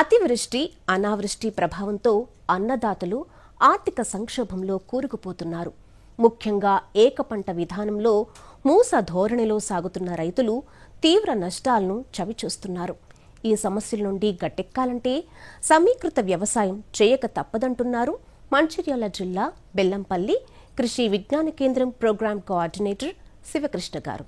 అతివృష్టి అనావృష్టి ప్రభావంతో అన్నదాతలు ఆర్థిక సంక్షోభంలో కూరుకుపోతున్నారు. ముఖ్యంగా ఏకపంట విధానంలో మూస ధోరణిలో సాగుతున్న రైతులు తీవ్ర నష్టాలను చవిచూస్తున్నారు. ఈ సమస్యల నుండి గట్టెక్కాలంటే సమీకృత వ్యవసాయం చేయక తప్పదంటున్నారు మంచిర్యాల జిల్లా బెల్లంపల్లి కృషి విజ్ఞాన కేంద్రం ప్రోగ్రాం కోఆర్డినేటర్ శివకృష్ణ గారు.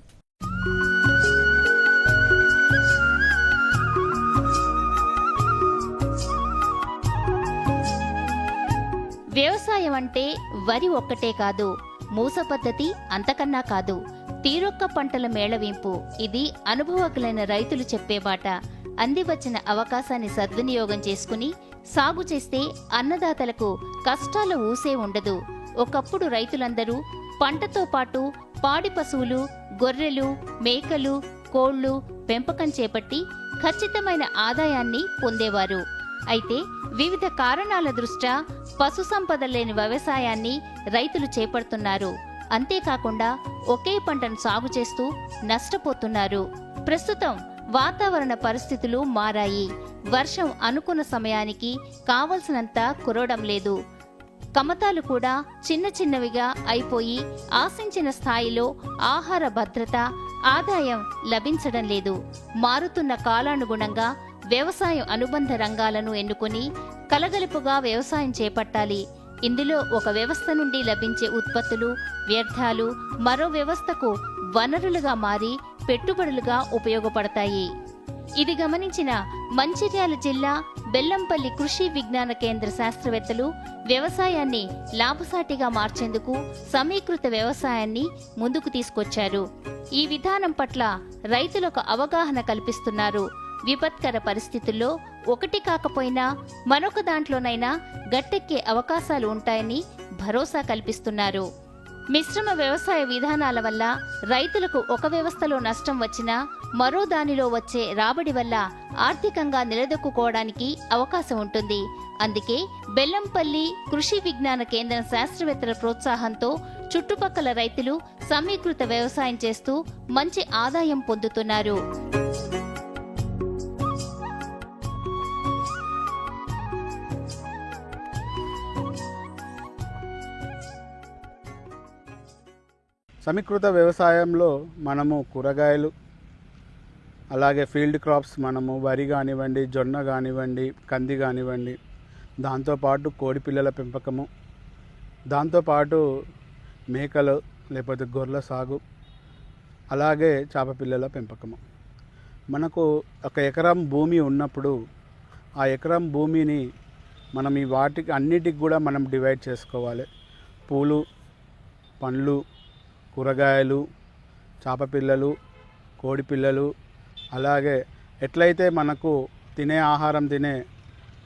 వ్యవసాయం అంటే వరి ఒక్కటే కాదు మూస పద్ధతి అంతకన్నా కాదు. తీరొక్క పంటల మేళవింపు ఇది అనుభవకులైన రైతులు చెప్పే అంది అందివచ్చిన అవకాశాన్ని సద్వినియోగం చేసుకుని సాగు చేస్తే అన్నదాతలకు కష్టాలు ఊసే ఉండదు. ఒకప్పుడు రైతులందరూ పంటతో పాటు పాడి పశువులు గొర్రెలు మేకలు కోళ్ళు పెంపకం చేపట్టి ఖచ్చితమైన ఆదాయాన్ని పొందేవారు. అయితే వివిధ కారణాల దృష్ట్యా పశు సంపద లేని వ్యవసాయాన్ని రైతులు చేపడుతున్నారు. అంతేకాకుండా ఒకే పంటను సాగు చేస్తూ నష్టపోతున్నారు. ప్రస్తుతం వాతావరణ పరిస్థితులు మారాయి. వర్షం అనుకున్న సమయానికి కావలసినంత కురవడం లేదు. కమతాలు కూడా చిన్న చిన్నవిగా అయిపోయి ఆశించిన స్థాయిలో ఆహార భద్రత ఆదాయం లభించడం లేదు. మారుతున్న కాలానుగుణంగా వ్యవసాయం అనుబంధ రంగాలను ఎన్నుకొని కలగలుపుగా వ్యవసాయం చేపట్టాలి. ఇందులో ఒక వ్యవస్థ నుండి లభించే ఉత్పత్తులు వ్యర్థాలు మరో వ్యవస్థకు వనరులుగా మారి పెట్టుబడులుగా ఉపయోగపడతాయి. ఇది గమనించిన మంచిర్యాల జిల్లా బెల్లంపల్లి కృషి విజ్ఞాన కేంద్ర శాస్త్రవేత్తలు వ్యవసాయాన్ని లాభసాటిగా మార్చేందుకు సమీకృత వ్యవసాయాన్ని ముందుకు తీసుకొచ్చారు. ఈ విధానం పట్ల రైతులకు అవగాహన కల్పిస్తున్నారు. విపత్కర పరిస్థితుల్లో ఒకటి కాకపోయినా మరొక దాంట్లోనైనా గట్టెక్కే అవకాశాలు ఉంటాయని భరోసా కల్పిస్తున్నారు. మిశ్రమ వ్యవసాయ విధానాల వల్ల రైతులకు ఒక వ్యవస్థలో నష్టం వచ్చినా మరో దానిలో వచ్చే రాబడి వల్ల ఆర్థికంగా నిలదొక్కుకోవడానికి అవకాశం ఉంటుంది. అందుకే బెల్లంపల్లి కృషి విజ్ఞాన కేంద్రం శాస్త్రవేత్తల ప్రోత్సాహంతో చుట్టుపక్కల రైతులు సమీకృత వ్యవసాయం చేస్తూ మంచి ఆదాయం పొందుతున్నారు. సమీకృత వ్యవసాయంలో మనము కూరగాయలు అలాగే ఫీల్డ్ క్రాప్స్ మనము వరి కానివ్వండి జొన్న కానివ్వండి కంది కానివ్వండి దాంతోపాటు కోడి పిల్లల పెంపకము దాంతోపాటు మేకలు లేకపోతే గొర్రెల సాగు అలాగే చేప పిల్లల పెంపకము. మనకు ఒక ఎకరం భూమి ఉన్నప్పుడు ఆ ఎకరం భూమిని మనం ఈ వాటికి అన్నిటికి కూడా మనం డివైడ్ చేసుకోవాలి. పూలు పండ్లు కూరగాయలు చేప పిల్లలు కోడి పిల్లలు అలాగే ఎట్లయితే మనకు తినే ఆహారం తినే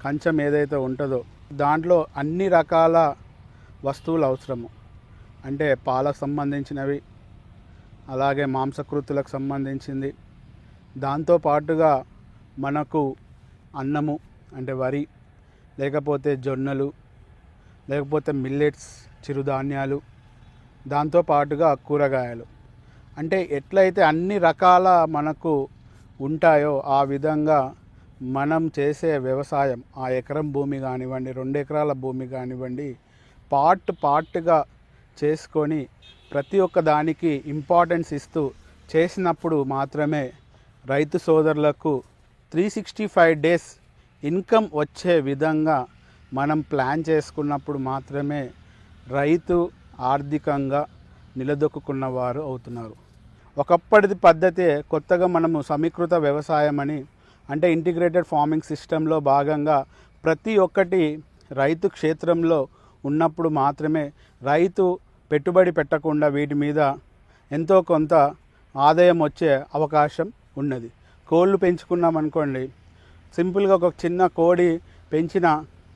కంచం ఏదైతే ఉంటుందో దాంట్లో అన్ని రకాల వస్తువులు అవసరము. అంటే పాలకు సంబంధించినవి అలాగే మాంసకృతులకు సంబంధించింది. దాంతో పాటుగా మనకు అన్నము అంటే వరి లేకపోతే జొన్నలు లేకపోతే మిల్లెట్స్ చిరుధాన్యాలు దాంతో పాటుగా కూరగాయలు. అంటే ఎట్లయితే అన్ని రకాల మనకు ఉంటాయో ఆ విధంగా మనం చేసే వ్యవసాయం ఆ ఎకరం భూమి కానివ్వండి రెండు ఎకరాల భూమి కానివ్వండి పార్ట్ పార్ట్గా చేసుకొని ప్రతి ఒక్క దానికి ఇంపార్టెన్స్ ఇస్తూ చేసినప్పుడు మాత్రమే రైతు సోదరులకు three sixty five days income వచ్చే విధంగా మనం ప్లాన్ చేసుకున్నప్పుడు మాత్రమే రైతు ఆర్థికంగా నిలదొక్కున్న వారు అవుతున్నారు. ఒకప్పటిది పద్ధతే కొత్తగా మనము సమీకృత వ్యవసాయం అని అంటే ఇంటిగ్రేటెడ్ ఫార్మింగ్ సిస్టంలో భాగంగా ప్రతి ఒక్కటి రైతు క్షేత్రంలో ఉన్నప్పుడు మాత్రమే రైతు పెట్టుబడి పెట్టకుండా వీటి మీద ఎంతో కొంత ఆదాయం వచ్చే అవకాశం ఉన్నది. కోళ్ళు పెంచుకున్నాం అనుకోండి సింపుల్గా ఒక చిన్న కోడి పెంచిన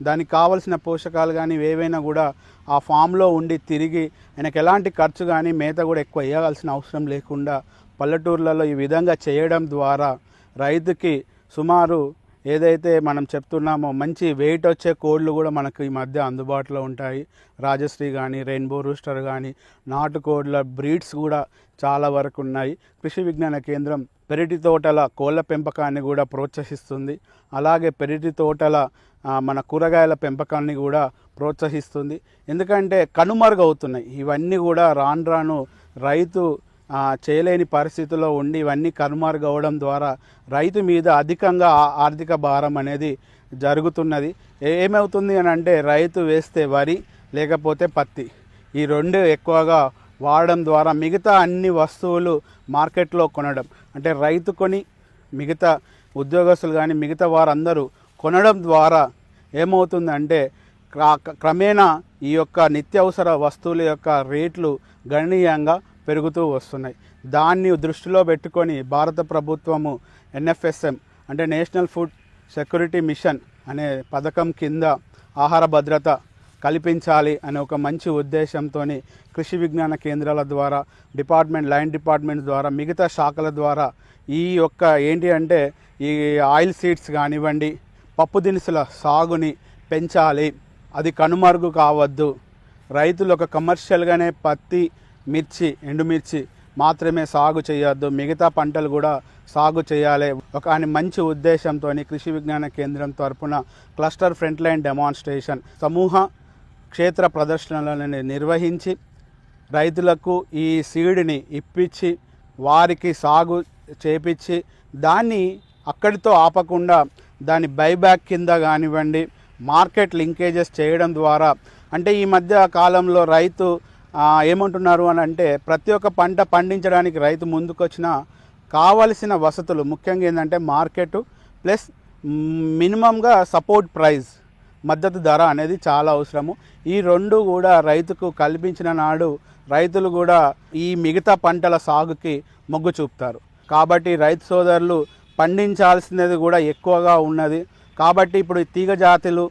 దానికి కావలసిన పోషకాలు కానీ ఏవైనా కూడా ఆ ఫామ్లో ఉండి తిరిగి ఆయనకు ఎలాంటి ఖర్చు కానీ మేత కూడా ఎక్కువ వేయాల్సిన అవసరం లేకుండా పల్లెటూర్లలో ఈ విధంగా చేయడం ద్వారా రైతుకి సుమారు ఏదైతే మనం చెప్తున్నామో మంచి వెయిట్ వచ్చే కోళ్ళు కూడా మనకు ఈ మధ్య అందుబాటులో ఉంటాయి. రాజశ్రీ కానీ రెయిన్బో రూస్టర్ కానీ నాటుకోడ్ల బ్రీడ్స్ కూడా చాలా వరకు ఉన్నాయి. కృషి విజ్ఞాన కేంద్రం పెరటి తోటల కోళ్ళ పెంపకాన్ని కూడా ప్రోత్సహిస్తుంది. అలాగే పెరటి తోటల మన కూరగాయల పెంపకాన్ని కూడా ప్రోత్సహిస్తుంది. ఎందుకంటే కనుమరుగవుతున్నాయి. ఇవన్నీ కూడా రాను రాను రైతు చేయలేని పరిస్థితుల్లో ఉండి ఇవన్నీ కనుమరుగవడం ద్వారా రైతు మీద అధికంగా ఆర్థిక భారం అనేది జరుగుతున్నది. ఏమవుతుంది అని అంటే రైతు వేస్తే వరి లేకపోతే పత్తి. ఈ రెండు ఎక్కువగా వాడడం ద్వారా మిగతా అన్ని వస్తువులు మార్కెట్లో కొనడం. అంటే రైతు కొని మిగతా ఉద్యోగస్తులు కానీ మిగతా వారందరూ కొనడం ద్వారా ఏమవుతుందంటే క్రా- క్రమేణా ఈ యొక్క నిత్యావసర వస్తువుల యొక్క రేట్లు గణనీయంగా పెరుగుతూ వస్తున్నాయి. దాన్ని దృష్టిలో పెట్టుకొని భారత ప్రభుత్వము ఎన్ఎఫ్ఎస్ఎం అంటే నేషనల్ ఫుడ్ సెక్యూరిటీ మిషన్ అనే పథకం కింద ఆహార భద్రత కల్పించాలి అనే ఒక మంచి ఉద్దేశంతో కృషి విజ్ఞాన కేంద్రాల ద్వారా డిపార్ట్మెంట్ లైన్ డిపార్ట్మెంట్ ద్వారా మిగతా శాఖల ద్వారా ఈ యొక్క ఏంటి అంటే ఈ ఆయిల్ సీడ్స్ కానివ్వండి పప్పు దినుసుల సాగుని పెంచాలి. అది కనుమరుగు కావద్దు. రైతులు ఒక కమర్షియల్గానే పత్తి మిర్చి ఎండుమిర్చి మాత్రమే సాగు చేయొద్దు. మిగతా పంటలు కూడా సాగు చేయాలి. ఒక అని మంచి ఉద్దేశంతో కృషి విజ్ఞాన కేంద్రం తరపున క్లస్టర్ ఫ్రంట్ లైన్ డెమాన్స్ట్రేషన్ సమూహ క్షేత్ర ప్రదర్శనలను నిర్వహించి రైతులకు ఈ సీడ్ని ఇప్పించి వారికి సాగు చేపించి దాన్ని అక్కడితో ఆపకుండా దాని బైబ్యాక్ కింద కానివ్వండి మార్కెట్ లింకేజెస్ చేయడం ద్వారా అంటే ఈ మధ్య కాలంలో రైతు ఏమంటున్నారు అని అంటే ప్రతి ఒక్క పంట పండించడానికి రైతు ముందుకొచ్చిన కావలసిన వసతులు ముఖ్యంగా ఏంటంటే మార్కెట్ ప్లస్ మినిమంగా సపోర్ట్ ప్రైస్ మద్దతు ధర అనేది చాలా అవసరము. ఈ రెండు కూడా రైతుకు కల్పించిన నాడు రైతులు కూడా ఈ మిగతా పంటల సాగుకి మొగ్గు చూపుతారు. కాబట్టి రైతు సోదరులు పండించాల్సినది కూడా ఎక్కువగా ఉన్నది. కాబట్టి ఇప్పుడు ఈ తీగ జాతులు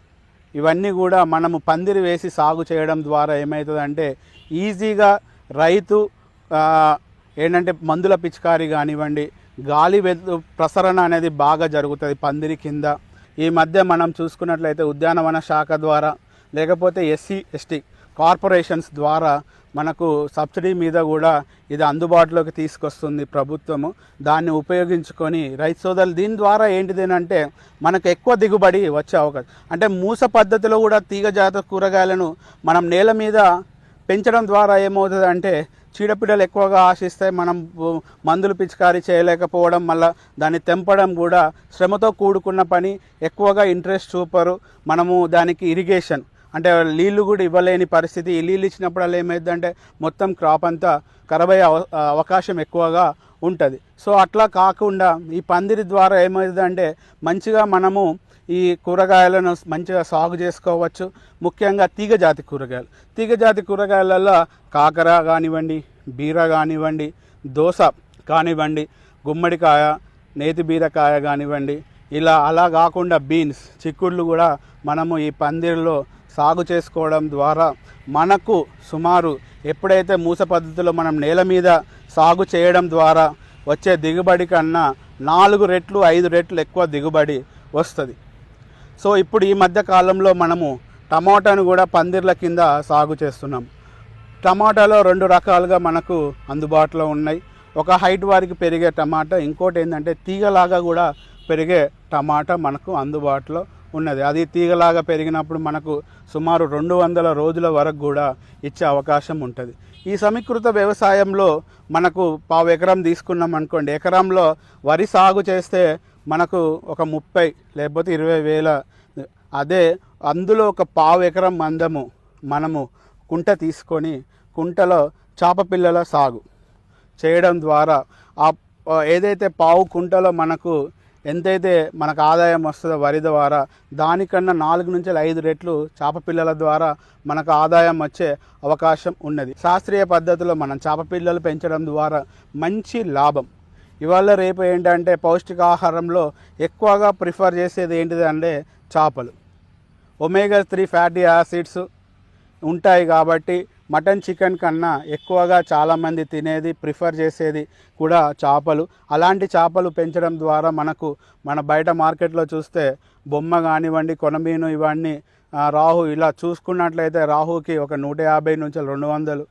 ఇవన్నీ కూడా మనము పందిరి వేసి సాగు చేయడం ద్వారా ఏమవుతుందంటే ఈజీగా రైతు ఏంటంటే మందుల పిచికారీ కానివ్వండి గాలి ప్రసరణ అనేది బాగా జరుగుతుంది పందిరి కింద. ఈ మధ్య మనం చూసుకున్నట్లయితే ఉద్యానవన శాఖ ద్వారా లేకపోతే ఎస్సీ ఎస్టీ కార్పొరేషన్స్ ద్వారా మనకు సబ్సిడీ మీద కూడా ఇది అందుబాటులోకి తీసుకొస్తుంది ప్రభుత్వము. దాన్ని ఉపయోగించుకొని రైతు సోదరులు దీని ద్వారా ఏంటిదేనంటే మనకు ఎక్కువ దిగుబడి వచ్చే అవకాశం అంటే మూస పద్ధతిలో కూడా తీగజాత కూరగాయలను మనం నేల మీద పెంచడం ద్వారా ఏమవుతుంది అంటే చీడపీడలు ఎక్కువగా ఆశిస్తాయి మనం మందులు పిచికారీ చేయలేకపోవడం వల్ల దాన్ని తెంపడం కూడా శ్రమతో కూడుకున్న పని ఎక్కువగా ఇంట్రెస్ట్ చూపరు. మనము దానికి ఇరిగేషన్ అంటే నీళ్ళు కూడా ఇవ్వలేని పరిస్థితి. ఈ నీళ్ళు ఇచ్చినప్పుడల్లా ఏమైందంటే మొత్తం క్రాప్ అంతా ఖరాబ్ అయ్యే అవ- అవకాశం ఎక్కువగా ఉంటుంది. సో అట్లా కాకుండా ఈ పందిరి ద్వారా ఏమవుతుందంటే మంచిగా మనము ఈ కూరగాయలను మంచిగా సాగు చేసుకోవచ్చు. ముఖ్యంగా తీగజాతి కూరగాయలు. తీగజాతి కూరగాయలలో కాకర కానివ్వండి బీర కానివ్వండి దోస కానివ్వండి గుమ్మడికాయ నేతి బీరకాయ కానివ్వండి ఇలా అలా కాకుండా బీన్స్ చిక్కుళ్ళు కూడా మనము ఈ పందిరిలో సాగు చేసుకోవడం ద్వారా మనకు సుమారు ఎప్పుడైతే మూస పద్ధతిలో మనం నేల మీద సాగు చేయడం ద్వారా వచ్చే దిగుబడి కన్నా నాలుగు రెట్లు ఐదు రెట్లు ఎక్కువ దిగుబడి వస్తుంది. సో ఇప్పుడు ఈ మధ్య కాలంలో మనము టమాటాను కూడా పందిర్ల కింద సాగు చేస్తున్నాం. టమాటాలో రెండు రకాలుగా మనకు అందుబాటులో ఉన్నాయి. ఒక హైట్ వారికి పెరిగే టమాటా ఇంకోటి ఏంటంటే తీగలాగా కూడా పెరిగే టమాటా మనకు అందుబాటులో ఉన్నది. అది తీగలాగా పెరిగినప్పుడు మనకు సుమారు రెండు వందల రోజుల వరకు కూడా ఇచ్చే అవకాశం ఉంటుంది. ఈ సమీకృత వ్యవసాయంలో మనకు పావు ఎకరం తీసుకున్నాం అనుకోండి ఎకరంలో వరి సాగు చేస్తే మనకు ఒక ముప్పై లేకపోతే ఇరవై వేల అదే అందులో ఒక పావు ఎకరం మందము మనము కుంట తీసుకొని కుంటలో చేప పిల్లల సాగు చేయడం ద్వారా ఆ ఏదైతే పావు కుంటలో మనకు ఎంతైతే మనకు ఆదాయం వస్తుందో వరి ద్వారా దానికన్నా నాలుగు నుంచి ఐదు రెట్లు చేప పిల్లల ద్వారా మనకు ఆదాయం వచ్చే అవకాశం ఉన్నది. శాస్త్రీయ పద్ధతిలో మనం చేప పిల్లలు పెంచడం ద్వారా మంచి లాభం ఇవాళ రేపు ఏంటంటే పౌష్టికాహారంలో ఎక్కువగా ప్రిఫర్ చేసేది ఏంటిది అంటే చేపలు. ఒమేగా త్రీ ఫ్యాటీ యాసిడ్స్ ఉంటాయి కాబట్టి మటన్ చికెన్ కన్నా ఎక్కువగా చాలామంది తినేది ప్రిఫర్ చేసేది కూడా చేపలు. అలాంటి చేపలు పెంచడం ద్వారా మనకు మన బయట మార్కెట్లో చూస్తే బొమ్మ కానివ్వండి కొనమీను ఇవన్నీ రాహు ఇలా చూసుకున్నట్లయితే రాహుకి ఒక నూట యాభై నుంచి రెండు వందలు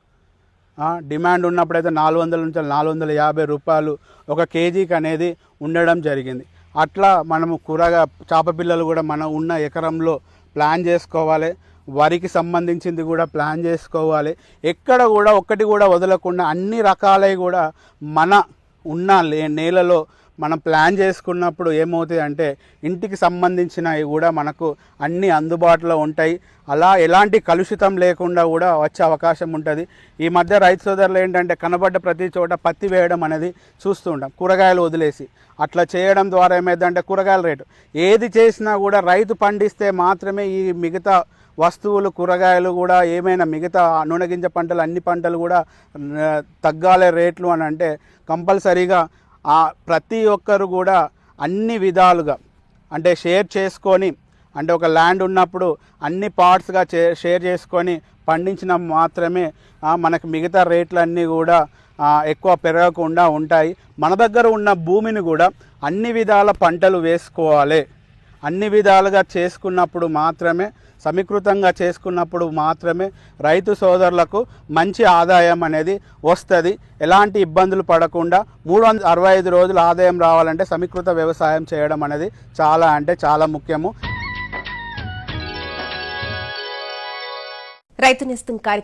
డిమాండ్ ఉన్నప్పుడైతే నాలుగు వందల నుంచి నాలుగు వందల యాభై రూపాయలు ఒక కేజీకి అనేది ఉండడం జరిగింది. అట్లా మనము కూరగా చేప పిల్లలు కూడా మనం ఉన్న ఎకరంలో ప్లాన్ చేసుకోవాలి. వరికి సంబంధించింది కూడా ప్లాన్ చేసుకోవాలి. ఎక్కడ కూడా ఒక్కటి కూడా వదలకుండా అన్ని రకాలవి కూడా మన ఉన్న లే నేలలో మనం ప్లాన్ చేసుకున్నప్పుడు ఏమవుతుంది అంటే ఇంటికి సంబంధించినవి కూడా మనకు అన్ని అందుబాటులో ఉంటాయి. అలా ఎలాంటి కలుషితం లేకుండా కూడా వచ్చే అవకాశం ఉంటుంది. ఈ మధ్య రైతు సోదరులు ఏంటంటే కనబడ్డ ప్రతి చోట పత్తి వేయడం అనేది చూస్తూ ఉంటాం. కూరగాయలు వదిలేసి. అట్లా చేయడం ద్వారా ఏమైందంటే కూరగాయల రేటు. ఏది చేసినా కూడా రైతు పండిస్తే మాత్రమే ఈ మిగతా వస్తువులు కూరగాయలు కూడా ఏమైనా మిగతా నూనె గింజ పంటలు అన్ని పంటలు కూడా తగ్గాలే రేట్లు అని అంటే కంపల్సరీగా ఆ ప్రతి ఒక్కరు కూడా అన్ని విధాలుగా అంటే షేర్ చేసుకొని అంటే ఒక ల్యాండ్ ఉన్నప్పుడు అన్ని పార్ట్స్గా షేర్ చేసుకొని పండించిన మాత్రమే మనకు మిగతా రేట్లన్నీ కూడా ఎక్కువ పెరగకుండా ఉంటాయి. మన దగ్గర ఉన్న భూమిని కూడా అన్ని విధాల పంటలు వేసుకోవాలి. అన్ని విధాలుగా చేసుకున్నప్పుడు మాత్రమే సమీకృతంగా చేసుకున్నప్పుడు మాత్రమే రైతు సోదరులకు మంచి ఆదాయం అనేది వస్తుంది. ఎలాంటి ఇబ్బందులు పడకుండా మూడు వందల అరవై ఐదు రోజులు ఆదాయం రావాలంటే సమీకృత వ్యవసాయం చేయడం అనేది చాలా అంటే చాలా ముఖ్యము. రైతు నేస్తం కార్యక్రమం